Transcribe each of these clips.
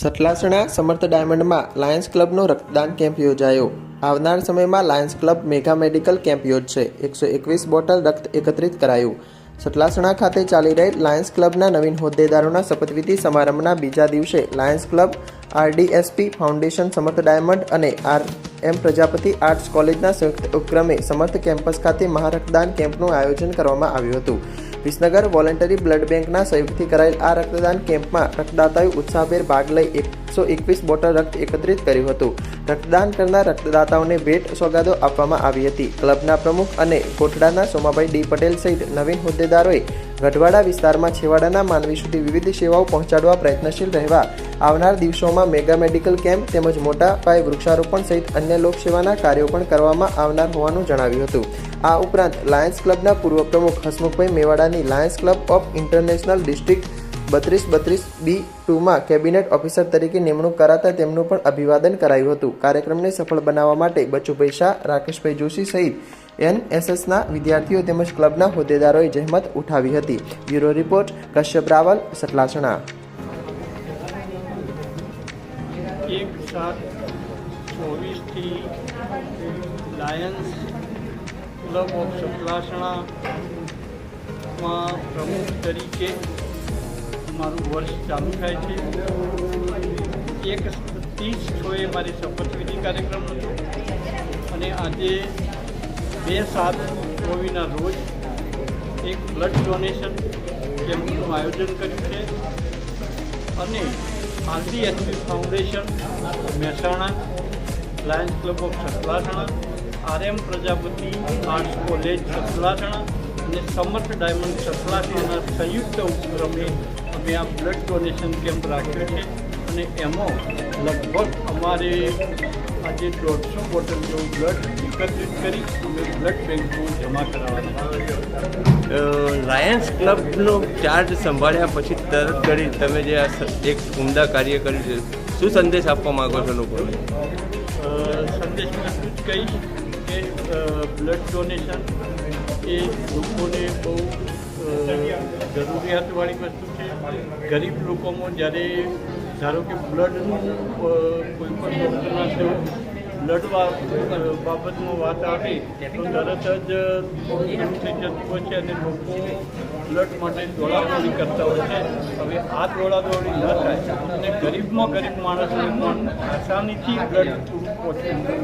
સતલાસણા સમર્થ ડાયમંડમાં લાયન્સ ક્લબનો રક્તદાન કેમ્પ યોજાયો. આવનાર સમયમાં Lions Club mega medical camp યોજશે. એકસો એકવીસ બોટલ રક્ત એકત્રિત કરાયું. સતલાસણા ખાતે ચાલી રહેલ લાયન્સ ક્લબના નવીન હોદ્દેદારોના શપથવિધિ સમારંભના બીજા દિવસે Lions Club, RDSP foundation Samarth diamond અને આર એમ પ્રજાપતિ આર્ટ્સ કોલેજના સંયુક્ત ઉપક્રમે સમર્થ કેમ્પસ ખાતે મહારક્તદાન કેમ્પનું આયોજન કરવામાં આવ્યું હતું. વિસનગર વોલેન્ટરી બ્લડ બેંકના સહયોગથી કરાયેલ આ રક્તદાન કેમ્પમાં રક્તદાતાઓએ ઉત્સાહભેર ભાગ લઈ એકસો એકવીસ બોટલ રક્ત એકત્રિત કર્યું હતું. રક્તદાન કરનાર રક્તદાતાઓને ભેટ સોગાદો આપવામાં આવી હતી. ક્લબના પ્રમુખ અને કોટડાના સોમાભાઈ ડી પટેલ સહિત નવીન હોદ્દેદારોએ ગઢવાડા વિસ્તારમાં છેવાડાના માનવી સુધી વિવિધ સેવાઓ પહોંચાડવા પ્રયત્નશીલ રહેવા આવનાર દિવસોમાં મેગા મેડિકલ કેમ્પ તેમજ મોટા પાયે વૃક્ષારોપણ સહિત અન્ય લોકસેવાના કાર્યો પણ કરવામાં આવનાર હોવાનું જણાવ્યું હતું. આ ઉપરાંત લાયન્સ ક્લબના પૂર્વ પ્રમુખ Hasmukhbhai મેવાડાની Lions Club of International District બત્રીસ બત્રીસ બી ટુમાં કેબિનેટ ઓફિસર તરીકે નિમણૂક કરાતા તેમનું પણ અભિવાદન કરાયું હતું. કાર્યક્રમને સફળ બનાવવા માટે બચુભાઈ શાહ, રાકેશભાઈ જોશી સહિત એનએસએસના વિદ્યાર્થીઓ તેમજ ક્લબના હોદ્દેદારોએ જહેમત ઉઠાવી હતી. Bureau report, Kashyap Raval, Satlasana. સાત ચોવીસથી લાયન્સ ક્લબ ઓફ સતલાસણામાં પ્રમુખ તરીકે મારું વર્ષ ચાલુ થાય છે. એક ત્રીસ છોએ મારી શપથવિધિ કાર્યક્રમ હતો. અને આજે બે સાત ચોવીના રોજ એક બ્લડ ડોનેશન કેમ્પનું આયોજન કર્યું છે. અને RDSP foundation, Mehsana Lions Club of Satlasana, R M Prajapati arts college Satlasana અને સમર્થ ડાયમંડ સતલાસણાના સંયુક્ત ઉપક્રમે અમે આ બ્લડ ડોનેશન કેમ્પ રાખ્યો છે. અને એમાં લગભગ અમારે આજે દોઢસો બોટલ જેવું બ્લડ એકત્રિત કરી અમે બ્લડ બેંકમાં જમા કરાવવાના લાયન્સ ક્લબનો ચાર્જ સંભાળ્યા પછી તરત કરી તમે જે આ એક ઉમદા કાર્ય કર્યું છે શું સંદેશ આપવા માગો છો લોકોને? સંદેશ હું એટલું જ કહીશ કે બ્લડ ડોનેશન એ લોકોને બહુ જરૂરિયાતવાળી વસ્તુ છે. ગરીબ લોકોમાં જ્યારે ધારો કે બ્લડનું કોઈ પણ ડૉક્ટરના બ્લડ બાબતમાં વાત આવી તો તરત જ થઈ જતું હોય છે અને લોકો બ્લડ માટે દોડાદોડી કરતા હોય છે. હવે આ દોડાદોડી ન થાય, અને ગરીબમાં ગરીબ માણસને પણ આસાનીથી બ્લડ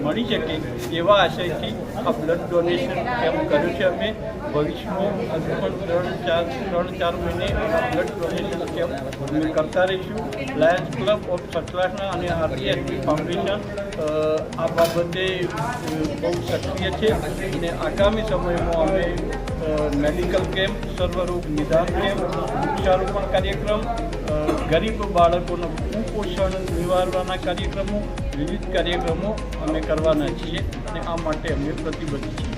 મળી શકે એવા આશયથી આ બ્લડ ડોનેશન કેમ્પ કર્યું છે અમે. ભવિષ્યમાં હજુ પણ ત્રણ ચાર ત્રણ ચાર મહિને બ્લડ ડોનેશન કેમ્પ અમે કરતા રહીશું. લાયન્સ ક્લબ ઓફ સતલાસના અને આરટીએસપી ફાઉન્ડેશન આ બાબતે બહુ સક્રિય છે અને આગામી સમયમાં અમે મેડિકલ કેમ્પ, સર્વરોગ નિદાન કેમ્પ, વૃક્ષારોપણ કાર્યક્રમ ગરીબ બાળકોનો કુપોષણ નિવારવાના કાર્યક્રમો, વિવિધ કાર્યક્રમો અમે કરવાના છીએ અને આ માટે અમે પ્રતિબદ્ધ છીએ.